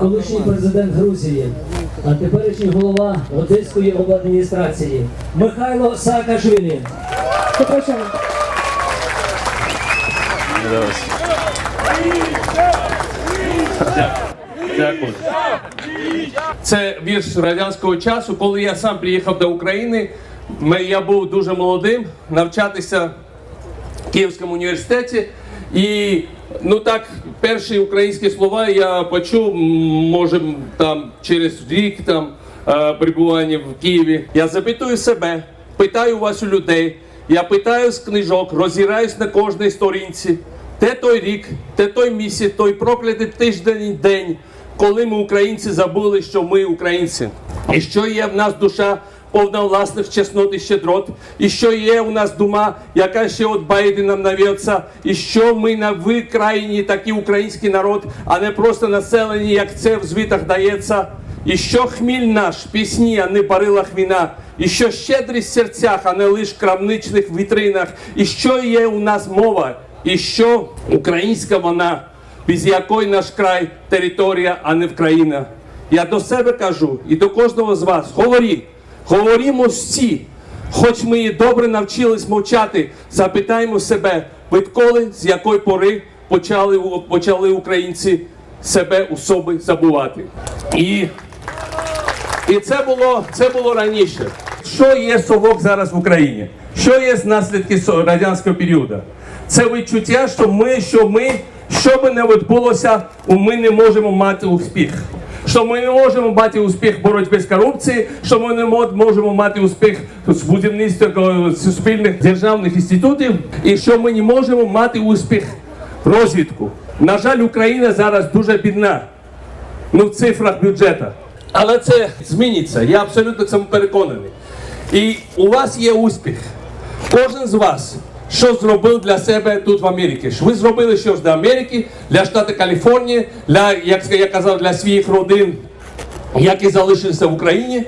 колишній президент Грузії, а теперішній голова Одеської обладміністрації Михайло Саакашвілі. Запрошуємо. Дякую. Це вірш радянського часу. Коли я сам приїхав до України, я був дуже молодим навчатися в Київському університеті. І ну так, перші українські слова я почув, може там через рік там е, перебування в Києві. Я запитую себе, питаю вас у людей. Я питаю з книжок, розіраюсь на кожній сторінці. Те той рік, те той місяць, той проклятий тиждень день, коли ми українці забули, що ми українці, і що є в нас душа повна власних чеснот і щедрот, і що є у нас дума, яка ще от Байден нам нав'ється, і що ми на ви країні такий український народ, а не просто населення, як це в звітах дається. І що хміль наш, пісні, а не барилах віна, і що щедрість в серцях, а не лиш крамничних вітринах, і що є у нас мова, і що українська вона, без якої наш край територія, а не Вкраїна. Я до себе кажу і до кожного з вас, говоріть, говоримо всі. Хоч ми і добре навчились мовчати, запитаємо себе, відколи, з якої пори почали, почали українці себе у собі забувати. І і це було, це було раніше. Що є совок зараз в Україні? Що є наслідки радянського періоду? Це відчуття, що ми, що ми, що би не відбулося, ми не можемо мати успіх. Що ми не можемо мати успіх в боротьбі з корупцією, що ми не можемо мати успіх з будівництва суспільних державних інститутів, і що ми не можемо мати успіх в розвитку. На жаль, Україна зараз дуже бідна ну, в цифрах бюджету. Але це зміниться. Я абсолютно цьому переконаний. І у вас є успіх. Кожен з вас що зробив для себе тут в Америці. Ви зробили щось для Америки, для штату Каліфорнії, для, як я казав, для своїх родин, які залишилися в Україні.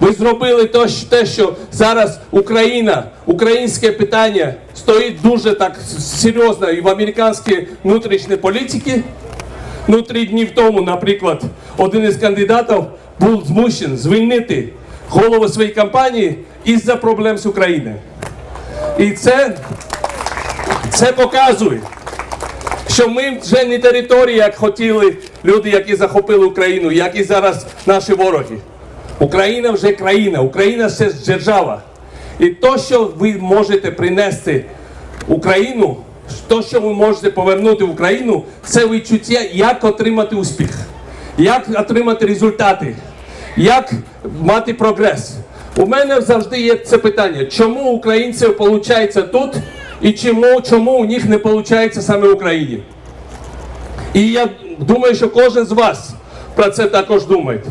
Ви зробили те, що зараз Україна, українське питання стоїть дуже так серйозно і в американській внутрішній політиці. Ну, три дні тому, наприклад, один із кандидатів був змушений звільнити голову своєї кампанії із-за проблем з Україною. І це, це показує, що ми вже не територія, як хотіли люди, які захопили Україну, як і зараз наші вороги. Україна вже країна, Україна це держава. І то, що ви можете принести Україну, то, що ви можете повернути в Україну, це відчуття, як отримати успіх, як отримати результати, як мати прогрес. У мене завжди є це питання, чому українців виходить тут і чому, чому у них не виходить саме в Україні. І я думаю, що кожен з вас про це також думає.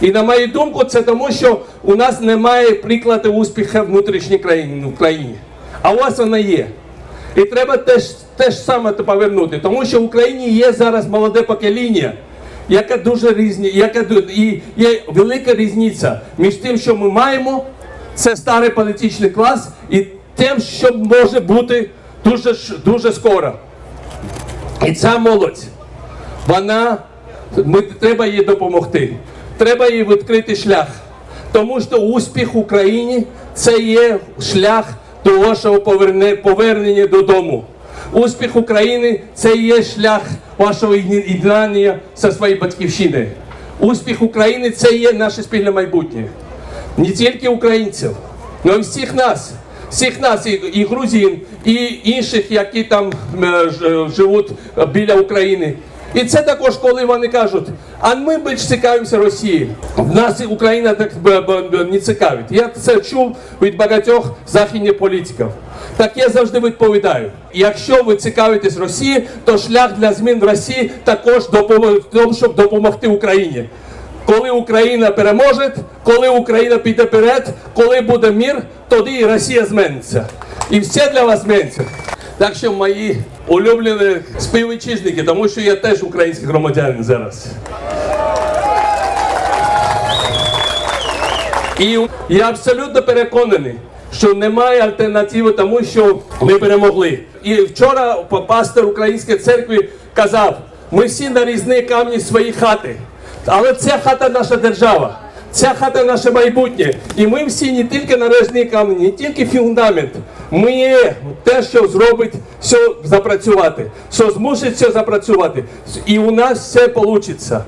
І на мою думку, це тому, що у нас немає прикладу успіху внутрішній країні. А у вас вона є. І треба теж, теж саме повернути, тому що в Україні є зараз молоде покоління, яке дуже різні, ду- і є велика різниця між тим, що ми маємо, це старий політичний клас, і тим, що може бути дуже, дуже скоро. І ця молодь, вона, ми, треба їй допомогти. Треба їй відкрити шлях. Тому що успіх Україні це є шлях до вашого поверне, повернення додому. Успіх України це є шлях вашого єднання зі своєю батьківщиною. Успіх України це є наше спільне майбутнє. Не тільки українців, але й всіх нас. Всіх нас, і, і грузин, і інших, які там е, живуть біля України. І це також, коли вони кажуть, а ми більш цікавимося Росією. В нас Україна так не цікавить. Я це чув від багатьох західних політиків. Так я завжди відповідаю: якщо ви цікавитесь Росією, то шлях для змін в Росії також в тому, щоб допомогти Україні. Коли Україна переможе, коли Україна піде вперед, коли буде мир, тоді і Росія зміниться. І все для вас зміниться. Так що мої улюблені співвітчизники, тому що я теж український громадянин зараз. І я абсолютно переконаний, що немає альтернативи тому, що ми перемогли. І вчора пастор Української церкви казав: ми всі на різні камні свої хати. Але ця хата наша держава. Ця хата наше майбутнє. І ми всі не тільки нарежні камені, не тільки фундамент. Ми те, що зробить все запрацювати, що змусить все запрацювати. І у нас все вийде.